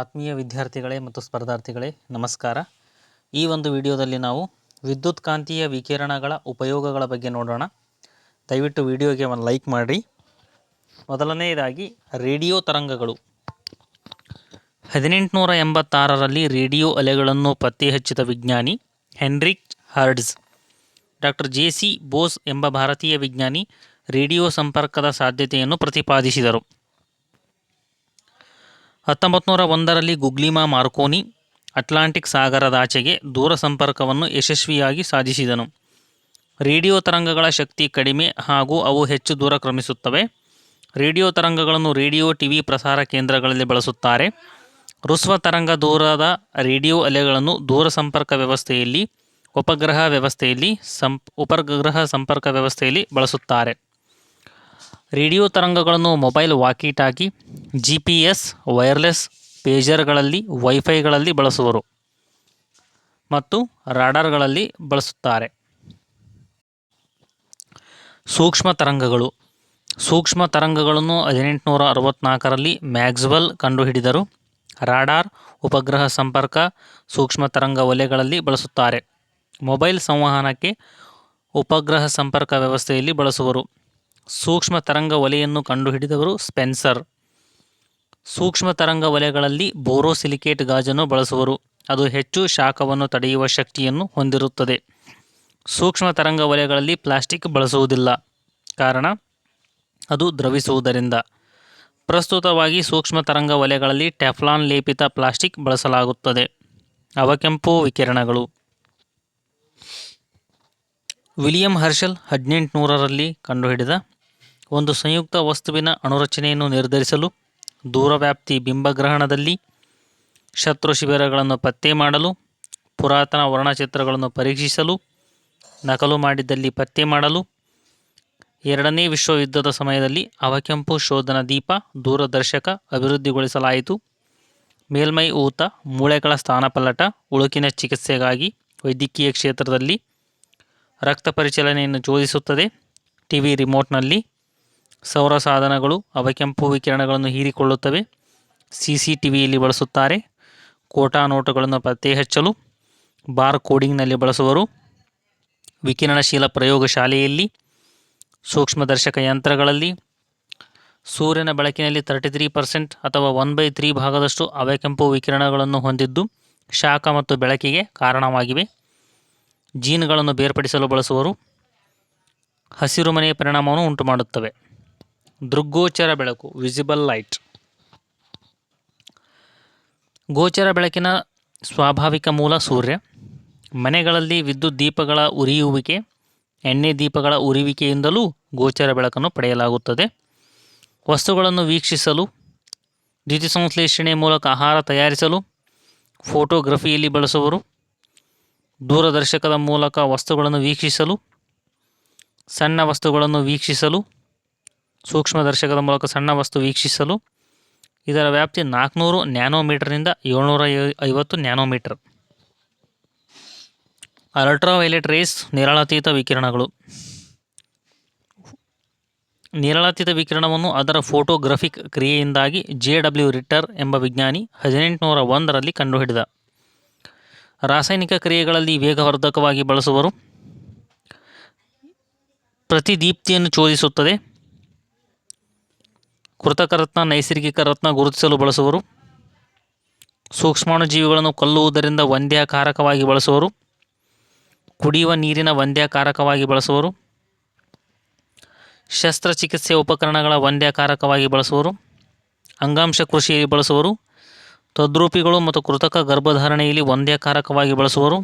ಆತ್ಮೀಯ ವಿದ್ಯಾರ್ಥಿಗಳೇ ಮತ್ತು ಸ್ಪರ್ಧಾರ್ಥಿಗಳೇ, ನಮಸ್ಕಾರ. ಈ ಒಂದು ವಿಡಿಯೋದಲ್ಲಿ ನಾವು ವಿದ್ಯುತ್ ಕಾಂತೀಯ ವಿಕಿರಣಗಳ ಉಪಯೋಗಗಳ ಬಗ್ಗೆ ನೋಡೋಣ. ದಯವಿಟ್ಟು ವಿಡಿಯೋಗೆ ಒಂದು ಲೈಕ್ ಮಾಡಿ ಮೊದಲನೆಯದಾಗಿ ರೇಡಿಯೋ ತರಂಗಗಳು. ಹದಿನೆಂಟುನೂರ ಎಂಬತ್ತಾರರಲ್ಲಿ ರೇಡಿಯೋ ಅಲೆಗಳನ್ನು ಪತ್ತೆ ಹಚ್ಚಿದ ವಿಜ್ಞಾನಿ Heinrich Hertz, doctor J C Bose ಎಂಬ ಭಾರತೀಯ ವಿಜ್ಞಾನಿ ರೇಡಿಯೋ ಸಂಪರ್ಕದ ಸಾಧ್ಯತೆಯನ್ನು ಪ್ರತಿಪಾದಿಸಿದರು. ಹತ್ತೊಂಬತ್ತು ನೂರ ಒಂದರಲ್ಲಿ ಗುಗ್ಲಿಮಾ ಮಾರ್ಕೋನಿ ಅಟ್ಲಾಂಟಿಕ್ ಸಾಗರದಾಚೆಗೆ ದೂರ ಸಂಪರ್ಕವನ್ನು ಯಶಸ್ವಿಯಾಗಿ ಸಾಧಿಸಿದನು. ರೇಡಿಯೋ ತರಂಗಗಳ ಶಕ್ತಿ ಕಡಿಮೆ ಹಾಗೂ ಅವು ಹೆಚ್ಚು ದೂರ ಕ್ರಮಿಸುತ್ತವೆ. ರೇಡಿಯೋ ತರಂಗಗಳನ್ನು ರೇಡಿಯೋ, ಟಿವಿ ಪ್ರಸಾರ ಕೇಂದ್ರಗಳಲ್ಲಿ ಬಳಸುತ್ತಾರೆ. ರುಸ್ವ ತರಂಗ ದೂರದ ರೇಡಿಯೋ ಅಲೆಗಳನ್ನು ದೂರ ಸಂಪರ್ಕ ವ್ಯವಸ್ಥೆಯಲ್ಲಿ, ಉಪಗ್ರಹ ವ್ಯವಸ್ಥೆಯಲ್ಲಿ, ಸಂಪ್, ಉಪಗ್ರಹ ಸಂಪರ್ಕ ವ್ಯವಸ್ಥೆಯಲ್ಲಿ ಬಳಸುತ್ತಾರೆ. ರೇಡಿಯೋ ತರಂಗಗಳನ್ನು mobile walkie talkie G P S wireless ಪೇಜರ್ಗಳಲ್ಲಿ, ವೈಫೈಗಳಲ್ಲಿ ಬಳಸುವರು ಮತ್ತು ರಾಡರ್ಗಳಲ್ಲಿ ಬಳಸುತ್ತಾರೆ. ಸೂಕ್ಷ್ಮ ತರಂಗಗಳು. ಸೂಕ್ಷ್ಮ ತರಂಗಗಳನ್ನು ಹದಿನೆಂಟುನೂರ ಅರವತ್ತ್ನಾಲ್ಕರಲ್ಲಿ ಮ್ಯಾಕ್ಸ್ವೆಲ್ ಕಂಡುಹಿಡಿದರು. ರಾಡಾರ್ ಉಪಗ್ರಹ ಸಂಪರ್ಕ ಸೂಕ್ಷ್ಮ ತರಂಗ ಒಲೆಗಳಲ್ಲಿ ಬಳಸುತ್ತಾರೆ. ಮೊಬೈಲ್ ಸಂವಹನಕ್ಕೆ ಉಪಗ್ರಹ ಸಂಪರ್ಕ ವ್ಯವಸ್ಥೆಯಲ್ಲಿ ಬಳಸುವರು. ಸೂಕ್ಷ್ಮ ತರಂಗ ಒಲೆಯನ್ನು ಕಂಡುಹಿಡಿದವರು ಸ್ಪೆನ್ಸರ್. ಸೂಕ್ಷ್ಮ ತರಂಗ ಒಲೆಗಳಲ್ಲಿ ಬೋರೋಸಿಲಿಕೇಟ್ ಗಾಜನ್ನು ಬಳಸುವರು. ಅದು ಹೆಚ್ಚು ಶಾಖವನ್ನು ತಡೆಯುವ ಶಕ್ತಿಯನ್ನು ಹೊಂದಿರುತ್ತದೆ. ಸೂಕ್ಷ್ಮ ತರಂಗ ವಲಯಗಳಲ್ಲಿ ಪ್ಲಾಸ್ಟಿಕ್ ಬಳಸುವುದಿಲ್ಲ. ಕಾರಣ, ಅದು ದ್ರವಿಸುವುದರಿಂದ. ಪ್ರಸ್ತುತವಾಗಿ ಸೂಕ್ಷ್ಮ ತರಂಗ ವಲಯಗಳಲ್ಲಿ ಟೆಫ್ಲಾನ್ ಲೇಪಿತ ಪ್ಲಾಸ್ಟಿಕ್ ಬಳಸಲಾಗುತ್ತದೆ. ಅವಕೆಂಪು ವಿಕಿರಣಗಳು. ವಿಲಿಯಂ ಹರ್ಷಲ್ ಹದಿನೆಂಟುನೂರರಲ್ಲಿ ಕಂಡುಹಿಡಿದ ಒಂದು ಸಂಯುಕ್ತ ವಸ್ತುವಿನ ಅಣುರಚನೆಯನ್ನು ನಿರ್ಧರಿಸಲು ದೂರವ್ಯಾಪ್ತಿ ಬಿಂಬಗ್ರಹಣದಲ್ಲಿ ಶತ್ರು ಶಿಬಿರಗಳನ್ನು ಪತ್ತೆ ಮಾಡಲು, ಪುರಾತನ ವರ್ಣಚಿತ್ರಗಳನ್ನು ಪರೀಕ್ಷಿಸಲು, ನಕಲು ಮಾಡಿದ್ದಲ್ಲಿ ಪತ್ತೆ ಮಾಡಲು, ಎರಡನೇ ವಿಶ್ವಯುದ್ಧದ ಸಮಯದಲ್ಲಿ ಅವಕೆಂಪು ಶೋಧನ ದೀಪ ದೂರದರ್ಶಕ ಅಭಿವೃದ್ಧಿಗೊಳಿಸಲಾಯಿತು. ಮೇಲ್ಮೈ ಊತ, ಮೂಳೆಗಳ ಸ್ಥಾನಪಲ್ಲಟ, ಉಳುಕಿನ ಚಿಕಿತ್ಸೆಗಾಗಿ ವೈದ್ಯಕೀಯ ಕ್ಷೇತ್ರದಲ್ಲಿ ರಕ್ತ ಪರಿಚಲನೆಯನ್ನು ಚೋದಿಸುತ್ತದೆ ಟಿವಿ ರಿಮೋಟ್ನಲ್ಲಿ ಸೌರ ಸಾಧನಗಳು ಅವಕೆಂಪು ವಿಕಿರಣಗಳನ್ನು ಹೀರಿಕೊಳ್ಳುತ್ತವೆ. ಸಿ ಸಿ ಟಿ ವಿಯಲ್ಲಿ ಬಳಸುತ್ತಾರೆ. ಕೋಟಾ ನೋಟುಗಳನ್ನು ಪತ್ತೆ ಹಚ್ಚಲು, ಬಾರ್ ಕೋಡಿಂಗ್ನಲ್ಲಿ ಬಳಸುವರು. ವಿಕಿರಣಶೀಲ ಪ್ರಯೋಗಶಾಲೆಯಲ್ಲಿ ಸೂಕ್ಷ್ಮದರ್ಶಕ ಯಂತ್ರಗಳಲ್ಲಿ, ಸೂರ್ಯನ ಬೆಳಕಿನಲ್ಲಿ ತರ್ಟಿ ತ್ರೀ ಪರ್ಸೆಂಟ್ ಅಥವಾ ಒನ್ ಬೈ ತ್ರೀ ಭಾಗದಷ್ಟು ಅವಕೆಂಪು ವಿಕಿರಣಗಳನ್ನು ಹೊಂದಿದ್ದು ಶಾಖ ಮತ್ತು ಬೆಳಕಿಗೆ ಕಾರಣವಾಗಿವೆ. ಜೀನ್ಗಳನ್ನು ಬೇರ್ಪಡಿಸಲು ಬಳಸುವರು. ಹಸಿರುಮನೆಯ ಪರಿಣಾಮವನ್ನು ಉಂಟುಮಾಡುತ್ತವೆ. ದೃಗ್ಗೋಚರ ಬೆಳಕು ವಿಸಿಬಲ್ ಲೈಟ್ ಗೋಚರ ಬೆಳಕಿನ ಸ್ವಾಭಾವಿಕ ಮೂಲ ಸೂರ್ಯ. ಮನೆಗಳಲ್ಲಿ ವಿದ್ಯುತ್ ದೀಪಗಳ ಉರಿಯುವಿಕೆ, ಎಣ್ಣೆ ದೀಪಗಳ ಉರಿಯುವಿಕೆಯಿಂದಲೂ ಗೋಚರ ಬೆಳಕನ್ನು ಪಡೆಯಲಾಗುತ್ತದೆ. ವಸ್ತುಗಳನ್ನು ವೀಕ್ಷಿಸಲು ದ್ಯುತಿಸಂಶ್ಲೇಷಣೆ ಮೂಲಕ ಆಹಾರ ತಯಾರಿಸಲು, ಫೋಟೋಗ್ರಫಿಯಲ್ಲಿ ಬಳಸುವರು. ದೂರದರ್ಶಕದ ಮೂಲಕ ವಸ್ತುಗಳನ್ನು ವೀಕ್ಷಿಸಲು, ಸಣ್ಣ ವಸ್ತುಗಳನ್ನು ವೀಕ್ಷಿಸಲು ಸೂಕ್ಷ್ಮದರ್ಶಕದ ಮೂಲಕ ಸಣ್ಣ ವಸ್ತು ವೀಕ್ಷಿಸಲು. ಇದರ ವ್ಯಾಪ್ತಿ ನಾಲ್ಕುನೂರು ನ್ಯಾನೋಮೀಟರ್ನಿಂದ ಏಳ್ನೂರ ಐವತ್ತು ನ್ಯಾನೋಮೀಟರ್. ಅಲ್ಟ್ರಾವೈಲೆಟ್ ರೇಸ್ ನಿರಳಾತೀತ ವಿಕಿರಣಗಳು. ನಿರಳಾತೀತ ವಿಕಿರಣವನ್ನು ಅದರ ಫೋಟೋಗ್ರಫಿಕ್ ಕ್ರಿಯೆಯಿಂದಾಗಿ ಜೆ ಡಬ್ಲ್ಯೂ ರಿಟ್ಟರ್ ಎಂಬ ವಿಜ್ಞಾನಿ ಹದಿನೆಂಟುನೂರ ಒಂದರಲ್ಲಿ ಕಂಡುಹಿಡಿದ. ರಾಸಾಯನಿಕ ಕ್ರಿಯೆಗಳಲ್ಲಿ ವೇಗವರ್ಧಕವಾಗಿ ಬಳಸುವರು. ಪ್ರತಿದೀಪ್ತಿಯನ್ನು ಚೋದಿಸುತ್ತದೆ. ಕೃತಕ ರತ್ನ, ನೈಸರ್ಗಿಕ ರತ್ನ ಗುರುತಿಸಲು ಬಳಸುವರು. ಸೂಕ್ಷ್ಮಾಣುಜೀವಿಗಳನ್ನು ಕೊಲ್ಲುವುದರಿಂದ ವಂದ್ಯಾಕಾರಕವಾಗಿ ಬಳಸುವರು. ಕುಡಿಯುವ ನೀರಿನ ವಂದ್ಯಾಕಾರಕವಾಗಿ ಬಳಸುವರು. ಶಸ್ತ್ರಚಿಕಿತ್ಸೆ ಉಪಕರಣಗಳ ವಂದ್ಯಾಕಾರಕವಾಗಿ ಬಳಸುವರು. ಅಂಗಾಂಶ ಕೃಷಿಯಲ್ಲಿ ಬಳಸುವರು. ತದ್ರೂಪಿಗಳು ಮತ್ತು ಕೃತಕ ಗರ್ಭಧಾರಣೆಯಲ್ಲಿ ವಂದ್ಯಾಕಾರಕವಾಗಿ ಬಳಸುವರು.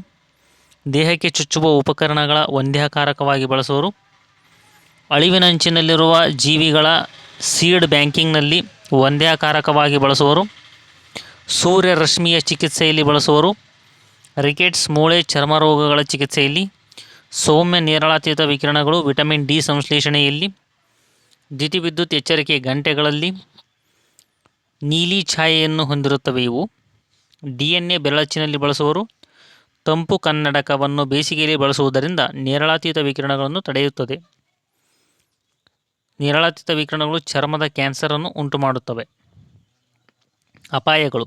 ದೇಹಕ್ಕೆ ಚುಚ್ಚುವ ಉಪಕರಣಗಳ ವಂದ್ಯಾಕಾರಕವಾಗಿ ಬಳಸುವರು. ಅಳಿವಿನಂಚಿನಲ್ಲಿರುವ ಜೀವಿಗಳ ಸೀಡ್ ಬ್ಯಾಂಕಿಂಗ್ನಲ್ಲಿ ವಂದ್ಯಕಾರಕವಾಗಿ ಬಳಸುವರು. ಸೂರ್ಯರಶ್ಮಿಯ ಚಿಕಿತ್ಸೆಯಲ್ಲಿ ಬಳಸುವರು. ರಿಕೆಟ್ಸ್ ಮೂಳೆ ಚರ್ಮ ರೋಗಗಳ ಚಿಕಿತ್ಸೆಯಲ್ಲಿ. ಸೌಮ್ಯ ನೇರಳಾತೀತ ವಿಕಿರಣಗಳು, ವಿಟಮಿನ್ ಡಿ ಸಂಶ್ಲೇಷಣೆಯಲ್ಲಿ. ದ್ಯುತಿವಿದ್ಯುತ್ ಎಚ್ಚರಿಕೆ ಗಂಟೆಗಳಲ್ಲಿ. ನೀಲಿ ಛಾಯೆಯನ್ನು ಹೊಂದಿರುತ್ತವೆ ಇವು. ಡಿ ಎನ್ ಎ ಬೆರಳಚ್ಚಿನಲ್ಲಿ ಬಳಸುವರು. ತಂಪು ಕನ್ನಡಕವನ್ನು ಬೇಸಿಗೆಯಲ್ಲಿ ಬಳಸುವುದರಿಂದ ನೇರಳಾತೀತ ವಿಕಿರಣಗಳನ್ನು ತಡೆಯುತ್ತದೆ. ನೇರಳಾತೀತ ವಿಕಿರಣಗಳು ಚರ್ಮದ ಕ್ಯಾನ್ಸರನ್ನು ಉಂಟುಮಾಡುತ್ತವೆ. ಅಪಾಯಗಳು.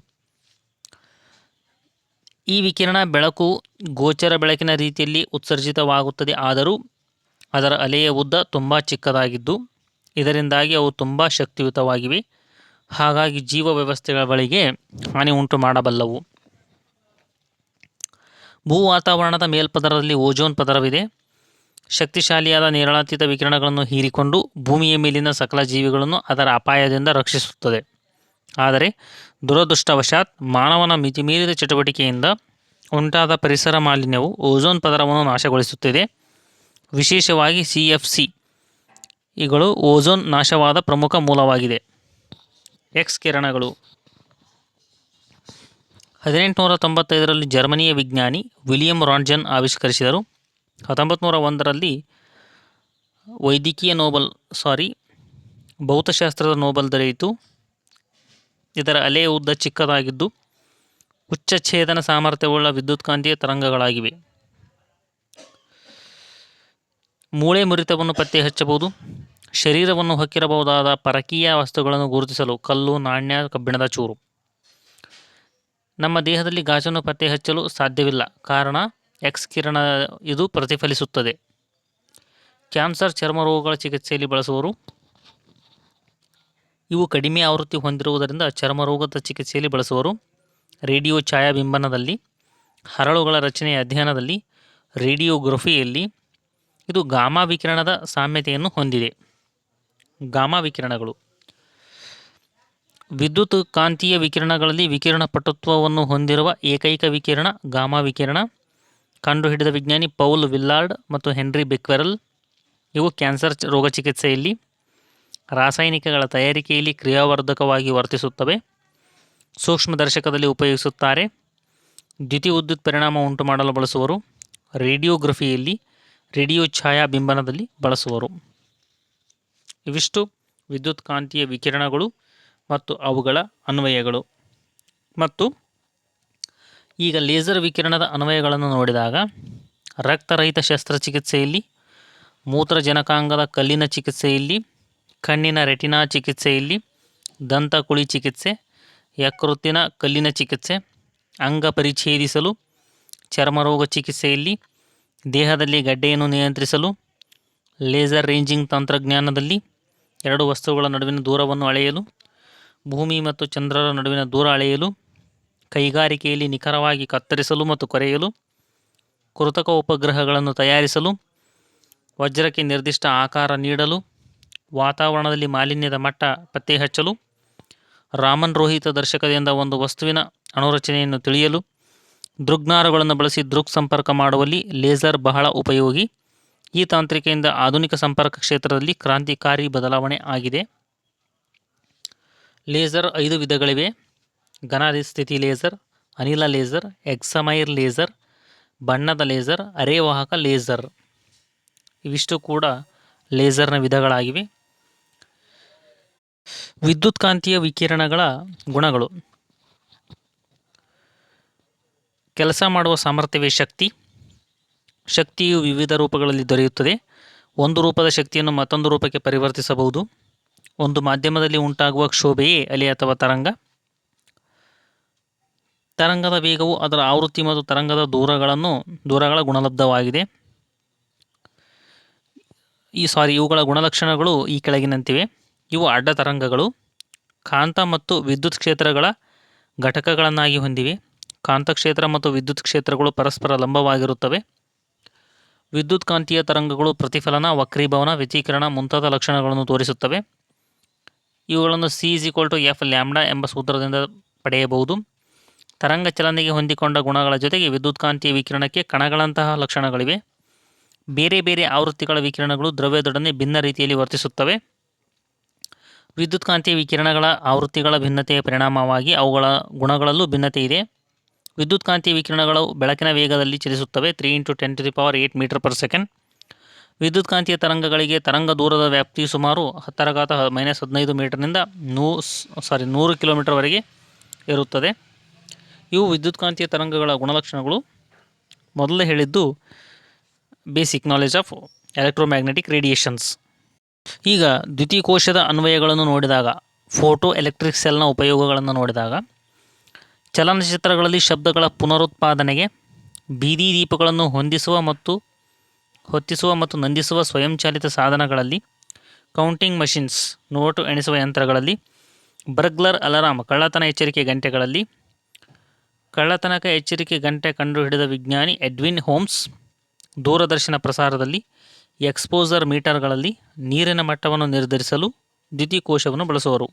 ಈ ವಿಕಿರಣ ಬೆಳಕು ಗೋಚರ ಬೆಳಕಿನ ರೀತಿಯಲ್ಲಿ ಉತ್ಸರ್ಜಿತವಾಗುತ್ತದೆ. ಆದರೂ ಅದರ ಅಲೆಯ ಉದ್ದ ತುಂಬ ಚಿಕ್ಕದಾಗಿದ್ದು, ಇದರಿಂದಾಗಿ ಅವು ತುಂಬ ಶಕ್ತಿಯುತವಾಗಿವೆ. ಹಾಗಾಗಿ ಜೀವ ವ್ಯವಸ್ಥೆಗಳ ಬಳಿಗೆ ಹಾನಿ ಉಂಟು ಮಾಡಬಲ್ಲವು ಭೂ ವಾತಾವರಣದ ಮೇಲ್ಪದರದಲ್ಲಿ ಓಜೋನ್ ಪದರವಿದೆ. ಶಕ್ತಿಶಾಲಿಯಾದ ನೇರಳಾತೀತ ವಿಕಿರಣಗಳನ್ನು ಹೀರಿಕೊಂಡು ಭೂಮಿಯ ಮೇಲಿನ ಸಕಲ ಜೀವಿಗಳನ್ನು ಅದರ ಅಪಾಯದಿಂದ ರಕ್ಷಿಸುತ್ತದೆ. ಆದರೆ ದುರದೃಷ್ಟವಶಾತ್ ಮಾನವನ ಮಿತಿಮೀರಿದ ಚಟುವಟಿಕೆಯಿಂದ ಉಂಟಾದ ಪರಿಸರ ಮಾಲಿನ್ಯವು ಓಜೋನ್ ಪದರವನ್ನು ನಾಶಗೊಳಿಸುತ್ತಿದೆ. ವಿಶೇಷವಾಗಿ ಸಿ ಎಫ್ ಸಿ ಇಗಳು ಓಜೋನ್ ನಾಶವಾದ ಪ್ರಮುಖ ಮೂಲವಾಗಿದೆ. ಎಕ್ಸ್ ಕಿರಣಗಳು. ಹದಿನೆಂಟುನೂರ ತೊಂಬತ್ತೈದರಲ್ಲಿ ಜರ್ಮನಿಯ ವಿಜ್ಞಾನಿ ವಿಲಿಯಂ ರಾಂಜನ್ ಆವಿಷ್ಕರಿಸಿದರು. ಹತ್ತೊಂಬತ್ತು ನೂರ ಒಂದರಲ್ಲಿ ವೈದ್ಯಕೀಯ ನೋಬಲ್ ಸಾರಿ ಭೌತಶಾಸ್ತ್ರದ ನೋಬಲ್ ದೊರೆಯಿತು. ಇದರ ಅಲೆಯ ಉದ್ದ ಚಿಕ್ಕದಾಗಿದ್ದು ಉಚ್ಚ ಛೇದನ ಸಾಮರ್ಥ್ಯವುಳ್ಳ ವಿದ್ಯುತ್ಕಾಂತೀಯ ತರಂಗಗಳಾಗಿವೆ. ಮೂಳೆ ಮುರಿತವನ್ನು ಪತ್ತೆ ಹಚ್ಚಬಹುದು ಶರೀರವನ್ನು ಹೊಕ್ಕಿರಬಹುದಾದ ಪರಕೀಯ ವಸ್ತುಗಳನ್ನು ಗುರುತಿಸಲು ಕಲ್ಲು, ನಾಣ್ಯ, ಕಬ್ಬಿಣದ ಚೂರು. ನಮ್ಮ ದೇಹದಲ್ಲಿ ಗಾಜನ್ನು ಪತ್ತೆ ಹಚ್ಚಲು ಸಾಧ್ಯವಿಲ್ಲ. ಕಾರಣ ಎಕ್ಸ್ ಕಿರಣ ಇದು ಪ್ರತಿಫಲಿಸುತ್ತದೆ. ಕ್ಯಾನ್ಸರ್ ಚರ್ಮ ರೋಗಗಳ ಚಿಕಿತ್ಸೆಯಲ್ಲಿ ಬಳಸುವರು. ಇವು ಕಡಿಮೆ ಆವೃತ್ತಿ ಹೊಂದಿರುವುದರಿಂದ ಚರ್ಮ ರೋಗದ ಚಿಕಿತ್ಸೆಯಲ್ಲಿ ಬಳಸುವರು. ರೇಡಿಯೋ ಛಾಯಾಬಿಂಬನದಲ್ಲಿ, ಹರಳುಗಳ ರಚನೆಯ ಅಧ್ಯಯನದಲ್ಲಿ, ರೇಡಿಯೋಗ್ರಫಿಯಲ್ಲಿ ಇದು ಗಾಮಾ ವಿಕಿರಣದ ಸಾಮ್ಯತೆಯನ್ನು ಹೊಂದಿದೆ. ಗಾಮಾ ವಿಕಿರಣಗಳು. ವಿದ್ಯುತ್ ಕಾಂತೀಯ ವಿಕಿರಣಗಳಲ್ಲಿ ವಿಕಿರಣ ಪಟುತ್ವವನ್ನು ಹೊಂದಿರುವ ಏಕೈಕ ವಿಕಿರಣ ಗಾಮಾ ವಿಕಿರಣ. ಕಂಡುಹಿಡಿದ ವಿಜ್ಞಾನಿ ಪೌಲ್ ವಿಲ್ಲಾರ್ಡ್ ಮತ್ತು ಹೆನ್ರಿ ಬೆಕ್ವೆರಲ್, ಇವು ಕ್ಯಾನ್ಸರ್ ರೋಗ ಚಿಕಿತ್ಸೆಯಲ್ಲಿ ರಾಸಾಯನಿಕಗಳ ತಯಾರಿಕೆಯಲ್ಲಿ ಕ್ರಿಯಾವರ್ಧಕವಾಗಿ ವರ್ತಿಸುತ್ತವೆ. ಸೂಕ್ಷ್ಮದರ್ಶಕದಲ್ಲಿ ಉಪಯೋಗಿಸುತ್ತಾರೆ. ದ್ಯುತಿ ವಿದ್ಯುತ್ ಪರಿಣಾಮ ಉಂಟು ಮಾಡಲು ಬಳಸುವರು. ರೇಡಿಯೋಗ್ರಫಿಯಲ್ಲಿ ರೇಡಿಯೋ ಛಾಯಾಬಿಂಬನದಲ್ಲಿ ಬಳಸುವರು. ಇವಿಷ್ಟು ವಿದ್ಯುತ್ ಕಾಂತೀಯ ವಿಕಿರಣಗಳು ಮತ್ತು ಅವುಗಳ ಅನ್ವಯಗಳು. ಮತ್ತು ಈಗ ಲೇಸರ್ ವಿಕಿರಣದ ಅನ್ವಯಗಳನ್ನು ನೋಡಿದಾಗ ರಕ್ತರಹಿತ ಶಸ್ತ್ರಚಿಕಿತ್ಸೆಯಲ್ಲಿ, ಮೂತ್ರಜನಕಾಂಗದ ಕಲ್ಲಿನ ಚಿಕಿತ್ಸೆಯಲ್ಲಿ, ಕಣ್ಣಿನ ರೆಟಿನಾ ಚಿಕಿತ್ಸೆಯಲ್ಲಿ, ದಂತಕುಳಿ ಚಿಕಿತ್ಸೆ, ಯಕೃತ್ತಿನ ಕಲ್ಲಿನ ಚಿಕಿತ್ಸೆ, ಅಂಗ ಪರಿಚ್ಛೇದಿಸಲು ಚರ್ಮರೋಗ ಚಿಕಿತ್ಸೆಯಲ್ಲಿ, ದೇಹದಲ್ಲಿ ಗಡ್ಡೆಯನ್ನು ನಿಯಂತ್ರಿಸಲು, ಲೇಸರ್ ರೇಂಜಿಂಗ್ ತಂತ್ರಜ್ಞಾನದಲ್ಲಿ ಎರಡು ವಸ್ತುಗಳ ನಡುವಿನ ದೂರವನ್ನು ಅಳೆಯಲು, ಭೂಮಿ ಮತ್ತು ಚಂದ್ರರ ನಡುವಿನ ದೂರ ಅಳೆಯಲು ಕೈಗಾರಿಕೆಯಲ್ಲಿ ನಿಖರವಾಗಿ ಕತ್ತರಿಸಲು ಮತ್ತು ಕೊರೆಯಲು, ಕೃತಕ ಉಪಗ್ರಹಗಳನ್ನು ತಯಾರಿಸಲು, ವಜ್ರಕ್ಕೆ ನಿರ್ದಿಷ್ಟ ಆಕಾರ ನೀಡಲು, ವಾತಾವರಣದಲ್ಲಿ ಮಾಲಿನ್ಯದ ಮಟ್ಟ ಪತ್ತೆ ಹಚ್ಚಲು, ರಾಮನ್ ರೋಹಿತ ದರ್ಶಕದಿಂದ ಒಂದು ವಸ್ತುವಿನ ಅಣುರಚನೆಯನ್ನು ತಿಳಿಯಲು, ದೃಗ್ನಾರುಗಳನ್ನು ಬಳಸಿ ದೃಕ್ ಸಂಪರ್ಕ ಮಾಡುವಲ್ಲಿ ಲೇಸರ್ ಬಹಳ ಉಪಯೋಗಿ. ಈ ತಾಂತ್ರಿಕೆಯಿಂದ ಆಧುನಿಕ ಸಂಪರ್ಕ ಕ್ಷೇತ್ರದಲ್ಲಿ ಕ್ರಾಂತಿಕಾರಿ ಬದಲಾವಣೆ ಆಗಿದೆ. ಲೇಸರ್ ಐದು ವಿಧಗಳಿವೆ. ಘನ ಸ್ಥಿತಿ ಲೇಸರ್, ಅನಿಲ ಲೇಸರ್, ಎಕ್ಸಮೈರ್ ಲೇಸರ್, ಬಣ್ಣದ ಲೇಸರ್, ಅರೆವಾಹಕ ಲೇಸರ್. ಇವಿಷ್ಟು ಕೂಡ ಲೇಸರ್ನ ವಿಧಗಳಾಗಿವೆ. ವಿದ್ಯುತ್ಕಾಂತೀಯ ವಿಕಿರಣಗಳ ಗುಣಗಳು. ಕೆಲಸ ಮಾಡುವ ಸಾಮರ್ಥ್ಯವೇ ಶಕ್ತಿ. ಶಕ್ತಿಯು ವಿವಿಧ ರೂಪಗಳಲ್ಲಿ ದೊರೆಯುತ್ತದೆ. ಒಂದು ರೂಪದ ಶಕ್ತಿಯನ್ನು ಮತ್ತೊಂದು ರೂಪಕ್ಕೆ ಪರಿವರ್ತಿಸಬಹುದು. ಒಂದು ಮಾಧ್ಯಮದಲ್ಲಿ ಉಂಟಾಗುವ ಕ್ಷೋಭೆಯೇ ಅಲೆ ಅಥವಾ ತರಂಗ. ತರಂಗದ ವೇಗವು ಅದರ ಆವೃತ್ತಿ ಮತ್ತು ತರಂಗದ ದೂರಗಳನ್ನು, ದೂರಗಳ ಗುಣಲಬ್ಧವಾಗಿದೆ. ಈ ಸಾರಿ ಇವುಗಳ ಗುಣಲಕ್ಷಣಗಳು ಈ ಕೆಳಗಿನಂತಿವೆ. ಇವು ಅಡ್ಡ ತರಂಗಗಳು. ಕಾಂತ ಮತ್ತು ವಿದ್ಯುತ್ ಕ್ಷೇತ್ರಗಳ ಘಟಕಗಳನ್ನಾಗಿ ಹೊಂದಿವೆ. ಕಾಂತಕ್ಷೇತ್ರ ಮತ್ತು ವಿದ್ಯುತ್ ಕ್ಷೇತ್ರಗಳು ಪರಸ್ಪರ ಲಂಬವಾಗಿರುತ್ತವೆ. ವಿದ್ಯುತ್ ಕಾಂತೀಯ ತರಂಗಗಳು ಪ್ರತಿಫಲನ, ವಕ್ರೀಭವನ, ವ್ಯತೀಕರಣ ಮುಂತಾದ ಲಕ್ಷಣಗಳನ್ನು ತೋರಿಸುತ್ತವೆ. ಇವುಗಳನ್ನು C is equal to F lambda ಎಂಬ ಸೂತ್ರದಿಂದ ಪಡೆಯಬಹುದು. ತರಂಗ ಚಲನೆಗೆ ಹೊಂದಿಕೊಂಡ ಗುಣಗಳ ಜೊತೆಗೆ ವಿದ್ಯುತ್ಕಾಂತೀಯ ವಿಕಿರಣಕ್ಕೆ ಕಣಗಳಂತಹ ಲಕ್ಷಣಗಳಿವೆ. ಬೇರೆ ಬೇರೆ ಆವೃತ್ತಿಗಳ ವಿಕಿರಣಗಳು ದ್ರವ್ಯದೊಡನೆ ಭಿನ್ನ ರೀತಿಯಲ್ಲಿ ವರ್ತಿಸುತ್ತವೆ. ವಿದ್ಯುತ್ಕಾಂತೀಯ ವಿಕಿರಣಗಳ ಆವೃತ್ತಿಗಳ ಭಿನ್ನತೆಯ ಪರಿಣಾಮವಾಗಿ ಅವುಗಳ ಗುಣಗಳಲ್ಲೂ ಭಿನ್ನತೆ ಇದೆ. ವಿದ್ಯುತ್ಕಾಂತೀಯ ವಿಕಿರಣಗಳು ಬೆಳಕಿನ ವೇಗದಲ್ಲಿ ಚಲಿಸುತ್ತವೆ. Three into ten to the power eight metre per second. ವಿದ್ಯುತ್ಕಾಂತೀಯ ತರಂಗಗಳಿಗೆ ತರಂಗ ದೂರದ ವ್ಯಾಪ್ತಿ ಸುಮಾರು ಹತ್ತರಘಾತ ಮೈನಸ್ ಹದಿನೈದು ಮೀಟರ್ನಿಂದ ನೂ ಸಾರಿ ನೂರು ಕಿಲೋಮೀಟರ್ವರೆಗೆ ಇರುತ್ತದೆ ಇವು ವಿದ್ಯುತ್ಕಾಂತೀಯ ತರಂಗಗಳ ಗುಣಲಕ್ಷಣಗಳು ಮೊದಲೇ ಹೇಳಿದ್ದು basic knowledge of electromagnetic radiations ಈಗ ದ್ಯುತಿಕೋಶದ ಅನ್ವಯಗಳನ್ನು ನೋಡಿದಾಗ ಫೋಟೋ ಎಲೆಕ್ಟ್ರಿಕ್ ಸೆಲ್ನ ಉಪಯೋಗಗಳನ್ನು ನೋಡಿದಾಗ ಚಲನಚಿತ್ರಗಳಲ್ಲಿ ಶಬ್ದಗಳ ಪುನರುತ್ಪಾದನೆಗೆ ಬೀದಿ ದೀಪಗಳನ್ನು ಹೊಂದಿಸುವ ಮತ್ತು ಹೊತ್ತಿಸುವ ಮತ್ತು ನಂದಿಸುವ ಸ್ವಯಂಚಾಲಿತ ಸಾಧನಗಳಲ್ಲಿ ಕೌಂಟಿಂಗ್ ಮಷಿನ್ಸ್ ನೋಟು ಎಣಿಸುವ ಯಂತ್ರಗಳಲ್ಲಿ ಬರ್ಗ್ಲರ್ ಅಲಾರಾಮ್ ಕಳ್ಳತನ ಎಚ್ಚರಿಕೆ ಗಂಟೆಗಳಲ್ಲಿ ಕಳ್ಳತನಕ ಎಚ್ಚರಿಕೆ ಗಂಟೆ ಕಂಡುಹಿಡಿದ ವಿಜ್ಞಾನಿ ಎಡ್ವಿನ್ ಹೋಮ್ಸ್ ದೂರದರ್ಶನ ಪ್ರಸಾರದಲ್ಲಿ ಎಕ್ಸ್ಪೋಸರ್ ಮೀಟರ್ಗಳಲ್ಲಿ ನೀರಿನ ಮಟ್ಟವನ್ನು ನಿರ್ಧರಿಸಲು ದ್ಯುತಿಕೋಶವನ್ನು ಬಳಸುವರು.